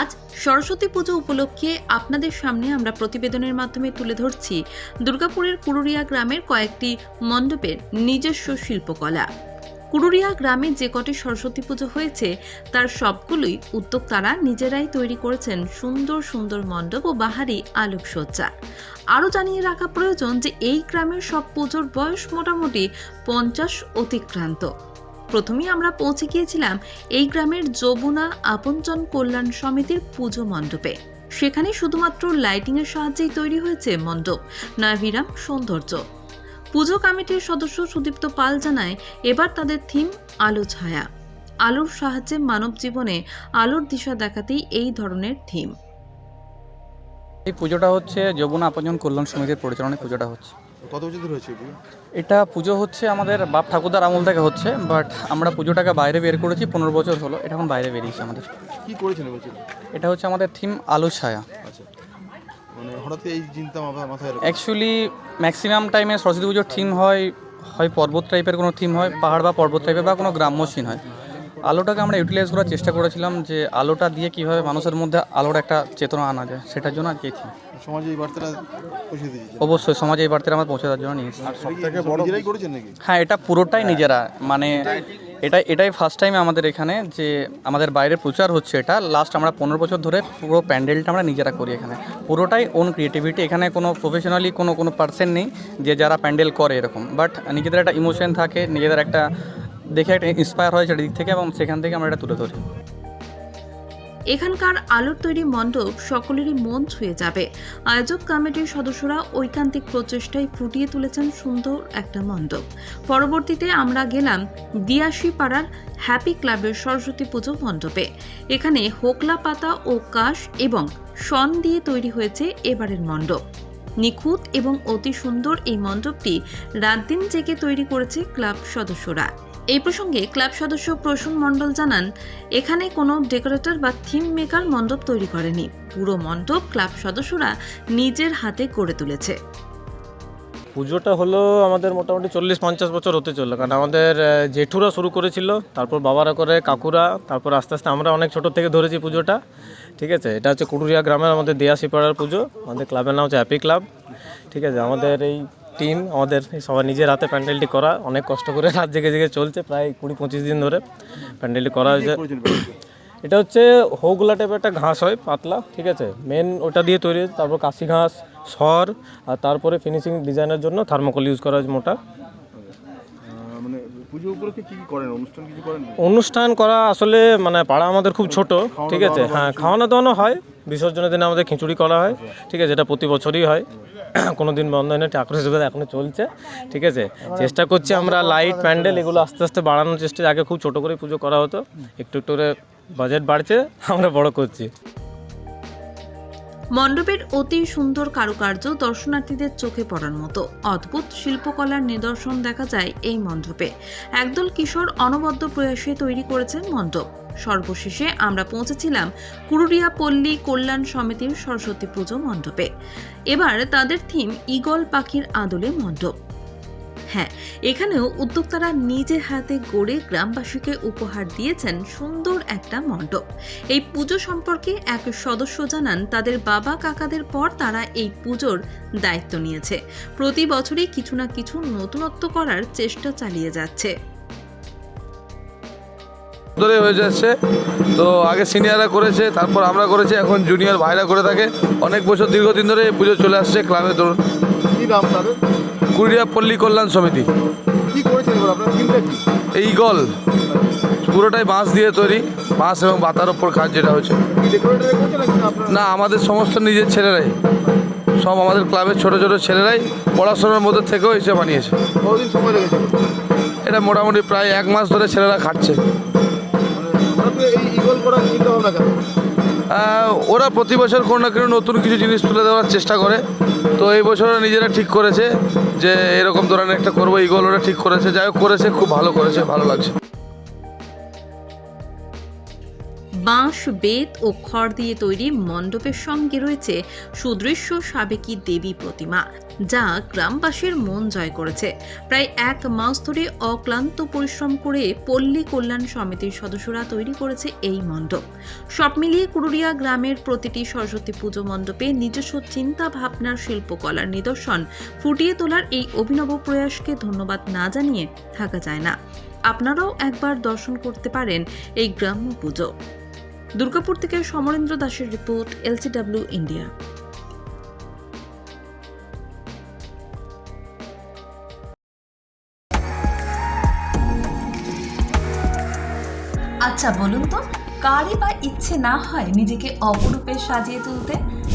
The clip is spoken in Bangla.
আজ সরস্বতী পুজো উপলক্ষে আপনাদের সামনে আমরা প্রতিবেদনের মাধ্যমে তুলে ধরছি দুর্গাপুরের কুরুরিয়া গ্রামের কয়েকটি মণ্ডপের নিজস্ব শিল্পকলা। কুরুরিয়া গ্রামে যে কটি সরস্বতী পুজো হয়েছে, তার সবগুলোই উদ্যোক্তারা নিজেরাই তৈরি করেছেন সুন্দর সুন্দর মণ্ডপ ও বাহারি আলোকসজ্জা। আরও জানিয়ে রাখা প্রয়োজন যে এই গ্রামের সব পুজোর বয়স মোটামুটি পঞ্চাশ অতিক্রান্ত। প্রথমেই আমরা পৌঁছে গিয়েছিলাম এই গ্রামের যমুনা আপনজন কল্যাণ সমিতির পুজো মণ্ডপে। সেখানে শুধুমাত্র লাইটিংয়ের সাহায্যেই তৈরি হয়েছে মণ্ডপ নয়বিরাম সৌন্দর্য। পুজো কমিটির সদস্য সুদীপ্ত পাল জানায়, এবার তাদের থিম আলো ছায়া। আলোর সাহায্যে মানব জীবনে আলোর দিশা দেখাতেই এই ধরনের থিম। এই পুজোটা হচ্ছে যমুনা আপনজন কল্যাণ সমিতির পরিচালনায় পুজোটা হচ্ছে। কত বছর ধরে হচ্ছে এটা পুজো হচ্ছে আমাদের বাপ ঠাকুরদার আমল থেকে হচ্ছে বাট আমরা পুজোটাকে বাইরে বের করেছি পনেরো বছর হলো এটা এখন বাইরে বেরিয়েছে আমাদের। কি করেছেন এটা হচ্ছে আমাদের থিম আলো ছায়া। আচ্ছা। মানে হঠাৎ এই চিন্তা মাথায় অ্যাকচুয়ালি ম্যাক্সিমাম টাইমে সরস্বতী পুজোর থিম হয় হয় পর্বত টাইপের কোনো থিম হয় পাহাড় বা পর্বত টাইপের বা কোনো গ্রাম্য সিন হয়। আলোটাকে আমরা ইউটিলাইজ করার চেষ্টা করেছিলাম যে আলোটা দিয়ে কীভাবে মানুষের মধ্যে আলোর একটা চেতনা আনা যায় সেটার জন্য আজকে থিম সমাজে এই বার্তাটা পৌঁছে দিয়েছে। অবশ্যই সমাজে এই বার্তাটা আমরা পৌঁছে দেওয়ার জন্য নিয়েছি। হ্যাঁ এটা পুরোটাই নিজেরা মানে এটা এটাই ফার্স্ট টাইম আমাদের এখানে যে আমাদের বাইরে প্রচার হচ্ছে এটা। লাস্ট আমরা পনেরো বছর ধরে পুরো প্যান্ডেলটা আমরা নিজেরা করি এখানে। পুরোটাই ওন ক্রিয়েটিভিটি এখানে কোনো প্রফেশনালি কোনো কোনো পার্সেন নেই যে যারা প্যান্ডেল করে এরকম। বাট নিজেদের একটা ইমোশন থাকে নিজেদের একটা দেখে একটা ইন্সপায়ার হয় সেদিক থেকে এবং সেখান থেকে আমরা এটা তুলে ধরি। এখানকার আলোর তৈরি মণ্ডপ সকলেরই মন ছুঁয়ে যাবে। আয়োজক কমিটির সদস্যরা ঐকান্তিক প্রচেষ্টায় ফুটিয়ে তুলেছেন সুন্দর একটা মণ্ডপ। পরবর্তীতে আমরা গেলাম দিয়াশি পাড়ার হ্যাপি ক্লাবের সরস্বতী পুজো মণ্ডপে। এখানে হোকলা পাতা ও কাশ এবং শন দিয়ে তৈরি হয়েছে এবারের মণ্ডপ। নিখুঁত এবং অতি সুন্দর এই মণ্ডপটি রাত দিন জেগে তৈরি করেছে ক্লাব সদস্যরা। এই প্রসঙ্গে ক্লাব সদস্য প্রসূন মণ্ডল জানান, এখানে কোনো ডেকোরেটর বা থিম মেকার মণ্ডপ তৈরি করেনি। পুরো মণ্ডপ ক্লাব সদস্যরা নিজের হাতে গড়ে তুলেছে। পুজোটা হলো আমাদের মোটামুটি চল্লিশ পঞ্চাশ বছর হতে চলল। কারণ আমাদের জেঠুরা শুরু করেছিল, তারপর বাবারা করে, কাকুরা, তারপর আস্তে আস্তে আমরা অনেক ছোট থেকে ধরেছি পুজোটা। ঠিক আছে? এটা হচ্ছে কুটুরিয়া গ্রামের আমাদের দেয়াশি পাড়ার পুজো। আমাদের ক্লাবের নাম হচ্ছে হ্যাপি ক্লাব ঠিক আছে? আমাদের এই টিম আমাদের সবাই নিজের হাতে প্যান্ডেলটি করা অনেক কষ্ট করে রাত জেগে জেগে চলছে প্রায় কুড়ি পঁচিশ দিন ধরে প্যান্ডেলটি করা হয়েছে। এটা হচ্ছে হোগলা টাইপের একটা ঘাস হয় পাতলা ঠিক আছে? মেন ওটা দিয়ে তৈরি হয়েছে তারপর কাশি ঘাস সর আর তারপরে ফিনিশিং ডিজাইনের জন্য থার্মোকল ইউজ করা হয়েছে মোটা। পুজো উপলক্ষে কি কি করেন? অনুষ্ঠান কিছু করেন? অনুষ্ঠান করা আসলে মানে পাড়া আমাদের খুব ছোট ঠিক আছে? হ্যাঁ খাওয়ানো দাওয়ানো হয়। বিসর্জনের দিনে আমাদের খিচুড়ি করা হয় ঠিক আছে? এটা প্রতি বছরই হয়। কোনো দিন বন্ধ হয় না ঠাকুর হিসেবে এখনও চলছে ঠিক আছে? চেষ্টা করছি আমরা লাইট প্যান্ডেল এগুলো আস্তে আস্তে বাড়ানোর চেষ্টা আগে খুব ছোট করে পুজো করা হতো একটু একটু করে বাজেট বাড়ছে আমরা বড় করছি। মণ্ডপের অতি সুন্দর কারুকার্য দর্শনার্থীদের চোখে পড়ার মতো। অদ্ভুত শিল্পকলার নিদর্শন দেখা যায় এই মণ্ডপে। একদল কিশোর অনবদ্য প্রয়াসে তৈরি করেছেন মণ্ডপ। সর্বশেষে আমরা পৌঁছেছিলাম কুরুরিয়া পল্লী কল্যাণ সমিতির সরস্বতী পুজো মণ্ডপে। এবার তাদের থিম ইগল পাখির আদলে মণ্ডপ। হ্যাঁ এখানেও উদ্যোক্তারা নিজে হাতে গড়ে গ্রামবাসীকে উপহার দিয়েছেন সুন্দর একটা মণ্ডপ। এই পুজো সম্পর্কে এক সদস্য জানান, তাদের বাবা কাকাদের পর তারা এই পুজোর দায়িত্ব নিয়েছে। প্রতি বছরই কিছু না কিছু নতুনত্ব করার চেষ্টা চালিয়ে যাচ্ছে। ধরে হয়ে যাচ্ছে। তো আগে সিনিয়ররা করেছে, তারপর আমরা করেছি, এখন জুনিয়র ভাইরা করে থাকে। অনেক বছর দীর্ঘদিন ধরে এই পুজো চলে আসছে, ক্লাবে ধরুন। কি নাম তাদের কুড়িয়া পল্লী কল্যাণ সমিতি। কি করেছেন এবার? আপনার থিমটা কি? এই গল। পুরোটাই বাঁশ দিয়ে তৈরি বাঁশ এবং বাতার ওপর কাজ যেটা হচ্ছে। কি ডেকোরেটরে করেছেন নাকি না আপনার? না আমাদের সমস্ত নিজের ছেলেরাই। সব আমাদের ক্লাবের ছোট ছোট ছেলেরাই পড়াশোনার মধ্যে থেকেও এসে বানিয়েছে। কতদিন সময় লেগেছে? এটা মোটামুটি প্রায় এক মাস ধরে ছেলেরা খাটছে। মানে হঠাৎ করে এই ইগল করার চিন্তা ভাবনা কেন? আহ, ওরা প্রতি বছর কোনো না কোনো নতুন কিছু জিনিস তুলে দেওয়ার চেষ্টা করে। তো এই বছর ওরা নিজেরা ঠিক করেছে যে এরকম ধরনের একটা করব। ইগল ওরা ঠিক করেছে। যাই হোক, করেছে, খুব ভালো করেছে, ভালো লাগছে। বাঁশ, বেত ও খড় দিয়ে তৈরি মণ্ডপের সঙ্গে রয়েছে সুদৃশ্য সাবেকি দেবী প্রতিমা, যা গ্রামবাসীর মন জয় করেছে। প্রায় এক মাস ধরে অক্লান্ত পরিশ্রম করে পল্লী কল্যাণ সমিতির সদস্যরা তৈরি করেছে এই মণ্ডপ। সব মিলিয়ে কুরুরিয়া গ্রামের প্রতিটি সরস্বতী পুজো মণ্ডপে নিজস্ব চিন্তা ভাবনার শিল্পকলার নিদর্শন ফুটিয়ে তোলার এই অভিনব প্রয়াসকে ধন্যবাদ না জানিয়ে থাকা যায় না। আপনারাও একবার দর্শন করতে পারেন এই গ্রাম্য পুজো। দুর্গাপুর থেকে সমরেন্দ্র দাসের রিপোর্ট, এলসিডাব্লিউ ইন্ডিয়া। আচ্ছা বলুন তো, কারই বা ইচ্ছে না হয় নিজেকে অপরূপে সাজিয়ে তুলতে?